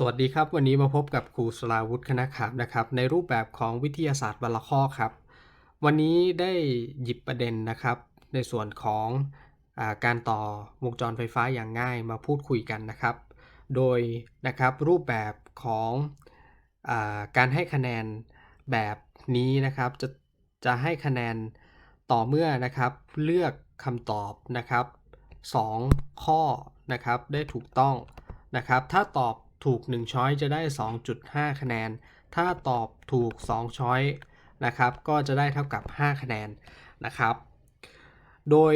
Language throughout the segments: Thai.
สวัสดีครับ วันนี้มาพบกับครูสลาวุฒิคณะขามนะครับ ในรูปแบบของวิทยาศาสตร์วันละข้อครับ วันนี้ได้หยิบประเด็นนะครับ ในส่วนของอาการต่อวงจรไฟฟ้าอย่างง่ายมาพูดคุยกันนะครับ โดยนะครับรูปแบบของอาการให้คะแนนแบบนี้นะครับ จะจะให้คะแนนต่อเมื่อนะครับ เลือกคำตอบนะครับ 2 ข้อนะครับได้ถูกต้องนะครับ ถ้าตอบ ถูก 1 ช้อยจะได้ 2.5 คะแนน ถ้าตอบถูก 2 ช้อยนะครับ ก็จะได้เท่ากับ 5 คะแนนนะครับ โดย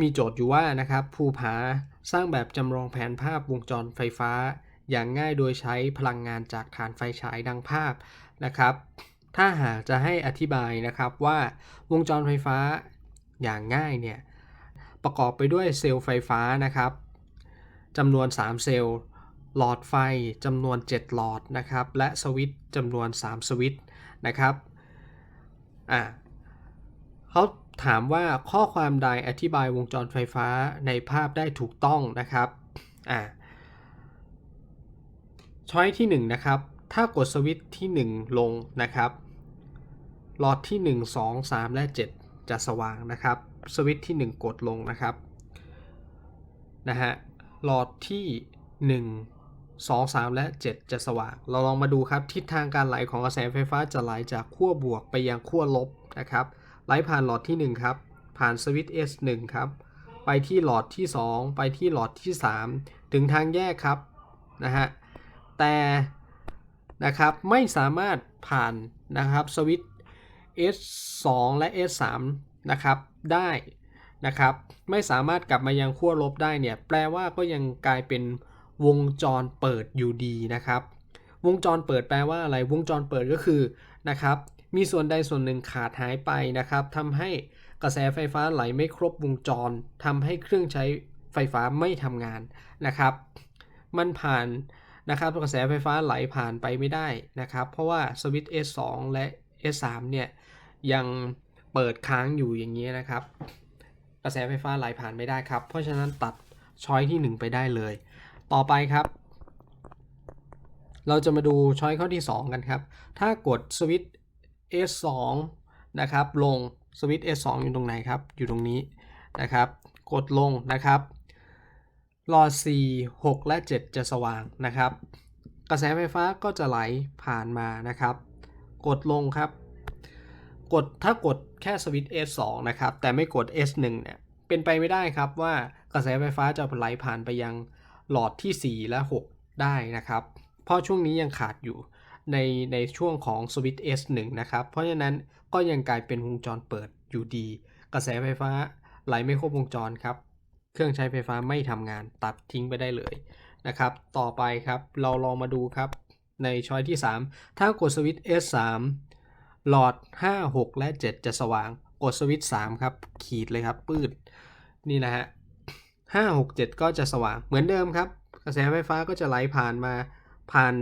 มีโจทย์อยู่ว่านะครับภูผาสร้างแบบจำลองแผนภาพวงจรไฟฟ้า อย่างง่ายโดยใช้พลังงานจากฐานไฟฉายดังภาพนะครับ ถ้าหากจะให้อธิบายนะครับว่าวงจรไฟฟ้าอย่างง่ายเนี่ยประกอบไปด้วยเซลล์ไฟฟ้านะครับจำนวน 3 เซลล์ หลอดไฟจำนวน 7 หลอดนะครับ และสวิตจำนวน 3 สวิตนะครับอ่าเขาถามว่าข้อความใดอธิบายวงจรไฟฟ้าในภาพได้ถูกต้องนะครับอ่าช้อยที่ 1 นะครับ ถ้ากดสวิตที่ 1 ลงนะครับหลอดที่ 1 2 3 และ 7 จะสว่างนะครับ สวิตที่ 1 กดลงนะครับนะฮะหลอดที่ 1 2 3 และ 7 จะสว่าง เราลองมาดูครับทิศทางการไหลของกระแสไฟฟ้าจะไหลจากขั้วบวกไปยังขั้วลบนะครับ ไหลผ่านหลอดที่ 1 ครับ ผ่านสวิตช์ S1 ครับ ไปที่หลอดที่ 2 ไปที่หลอดที่ 3 ถึงทางแยกครับนะฮะ แต่นะครับไม่สามารถผ่านนะครับสวิตช์ S2 และ S3 นะครับได้นะครับ ไม่สามารถกลับมายังขั้วลบได้เนี่ย แปลว่าก็ยังกลายเป็น วงจรเปิดอยู่ดีนะครับ วงจรเปิดแปลว่าอะไร วงจรเปิดก็คือนะครับ มีส่วนใดส่วนหนึ่งขาดหายไปนะครับทำให้กระแสไฟฟ้าไหลไม่ครบวงจรทำให้เครื่องใช้ไฟฟ้าไม่ทำงานนะครับ มันผ่านนะครับกระแสไฟฟ้าไหลผ่านไปไม่ได้นะครับ เพราะว่าสวิตช์ S2 และ S3 เนี่ยยังเปิดค้างอยู่อย่างนี้นะครับ กระแสไฟฟ้าไหลผ่านไม่ได้ครับ เพราะฉะนั้นตัดช้อยที่ 1 ไปได้เลย ต่อไปครับ เราจะมาดูช้อยข้อที่ 2 กันครับ ถ้ากดสวิตช์ S2 นะครับ ลงสวิตช์ S2 อยู่ตรงไหนครับ อยู่ตรงนี้นะครับ กดลงนะครับหลอด4 6 และ 7 จะสว่างนะครับ กระแสไฟฟ้าก็จะไหลผ่านมานะครับ กดลงครับ กดถ้ากดแค่สวิตช์ S2 นะครับ แต่ไม่กด S1 เนี่ย เป็นไปไม่ได้ครับว่ากระแสไฟฟ้าจะไหลผ่านไปยัง หลอดที่ 4 และ 6 ได้นะครับ เพราะช่วงนี้ยังขาดอยู่ในในช่วงของสวิตช์ S1 นะครับ เพราะฉะนั้นก็ยังกลายเป็นวงจรเปิดอยู่ดี กระแสไฟฟ้าไหลไม่ครบวงจรครับ เครื่องใช้ไฟฟ้าไม่ทำงานตัดทิ้งไปได้เลยนะครับ ต่อไปครับเราลองมาดูครับ ในช้อยที่ 3 ถ้ากดสวิตช์ S3 หลอด 5 6 และ 7 จะสว่าง กดสวิตช์ 3 ครับ ขีดเลยครับ ปืดนี่นะฮะ 5 6 7 ก็จะสว่างเหมือนเดิมครับ กระแสไฟฟ้าก็จะไหลผ่านมาผ่าน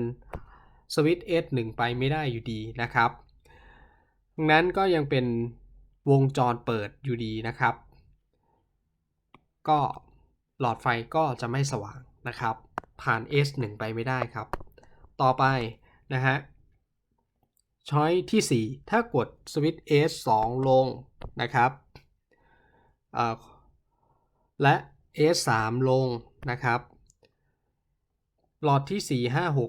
สวิตช์ S1 ไปไม่ได้อยู่ดีนะครับดังนั้นก็ยังเป็นวงจรเปิดอยู่ดีนะครับ ก็หลอดไฟก็จะไม่สว่างนะครับ ผ่าน S1 ไปไม่ได้ครับ ต่อไปนะฮะช้อยที่ 4 ถ้ากดสวิตช์ S2 ลงนะครับและ S3 ลงนะครับหลอดที่ 4 5 6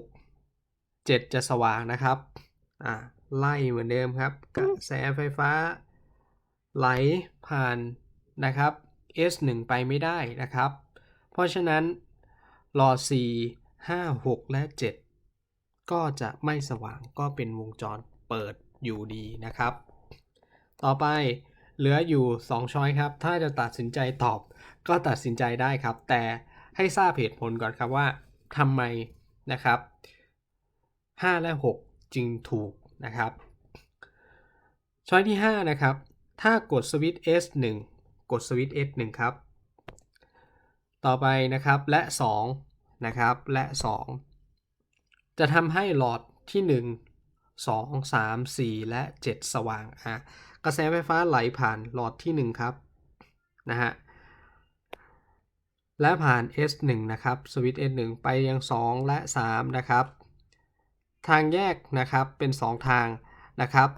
7 จะสว่างนะครับอ่าไล่เหมือนเดิมครับ กระแสไฟฟ้า ไหลผ่านนะครับ S1 ไปไม่ได้นะครับ เพราะฉะนั้นหลอด 4 5 6 และ 7 ก็จะไม่สว่างก็เป็นวงจรเปิดอยู่ดีนะครับ ต่อไป เหลืออยู่ 2 ช้อยครับ ถ้าจะตัดสินใจตอบก็ตัดสินใจได้ครับ แต่ให้ทราบเหตุผลก่อนครับว่าทำไมนะครับ 5 และ 6 จึงถูกนะครับ ช้อยที่ 5 นะครับ ถ้ากดสวิตช์ S1 กดสวิตช์ S1 ครับ ต่อไปนะครับและ 2 นะครับ และ 2 จะทำให้หลอดที่ 1 2 3 4 และ 7 สว่างอะ กระแสไฟฟ้าไหลผ่านหลอดที่ 1 ครับนะฮะและผ่าน S1 นะครับสวิตช์ S1 ไปยัง 2 และ 3 นะครับ ทางแยกนะครับเป็น 2 ทางนะครับ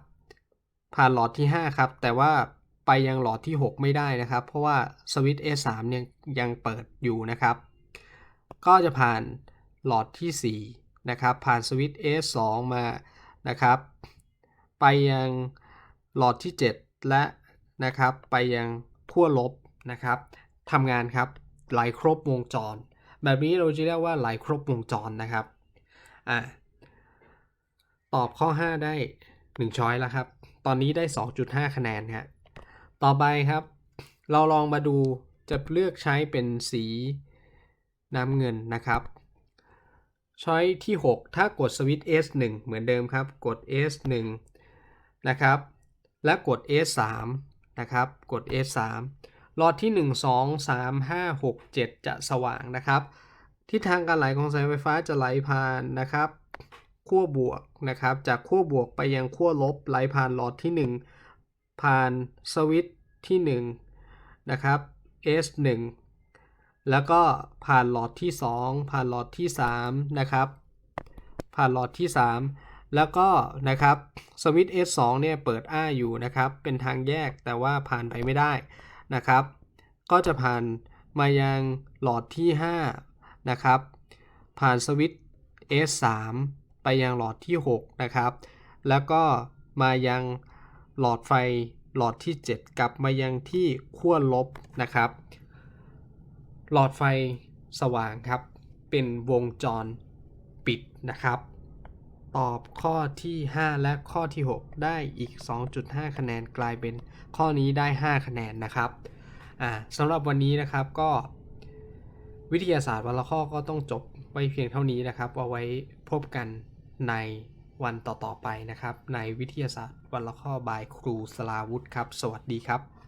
ผ่านหลอดที่ 5 ครับ แต่ว่าไปยังหลอดที่ 6 ไม่ได้นะครับ เพราะว่าสวิตช์ S3 ยังยังเปิดอยู่นะครับ ก็จะผ่านหลอดที่ 4 นะครับ ผ่านสวิตช์ S2 มานะครับ ไปยัง หลอดที่ 7 และนะครับไปยังขั้วลบนะครับทำงานครับไหลครบวงจร แบบนี้เราจะเรียกว่าไหลครบวงจรนะครับอ่าตอบข้อ 5 ได้ 1 ช้อยแล้วครับ ตอนนี้ได้ 2.5 คะแนนฮะต่อไปครับ เราลองมาดูจะเลือกใช้เป็นสีน้ำเงินนะครับช้อยที่ 6 ถ้ากดสวิตช์ S1 เหมือนเดิมครับ กด S1 นะครับ และกด S3 นะครับ กด S3 หลอดที่ 1 2 3 5 6 7 จะสว่างนะครับ ทิศทางการไหลของสายไฟฟ้าจะไหลผ่านนะครับขั้วบวกนะครับ จากขั้วบวกไปยังขั้วลบไหลผ่านหลอดที่ 1 ผ่านสวิตช์ที่ 1 นะครับ S1 แล้วก็ผ่านหลอดที่ 2 ผ่านหลอดที่ 3 นะครับ ผ่านหลอดที่ 3 แล้วก็นะครับสวิตช์ S2 เนี่ยเปิดอ้าอยู่นะครับ เป็นทางแยกแต่ว่าผ่านไปไม่ได้นะครับ ก็จะผ่านมายังหลอดที่ 5 นะครับ ผ่านสวิตช์ S3 ไปยังหลอดที่ 6 นะครับ แล้วก็มายังหลอดไฟหลอดที่ 7 กลับมายังที่ขั้วลบนะครับ หลอดไฟสว่างครับ เป็นวงจรปิดนะครับ ตอบข้อที่ 5 และข้อที่ 6 ได้อีก 2.5 คะแนนกลายเป็นข้อนี้ได้ 5 คะแนนนะครับอ่าสำหรับวันนี้นะครับก็ วิทยาศาสตร์วันละข้อก็ต้องจบไว้เพียงเท่านี้นะครับ เอาไว้พบกันในวันต่อๆไปนะครับ ในวิทยาศาสตร์วันละข้อบายครูสลาวุธครับ สวัสดีครับ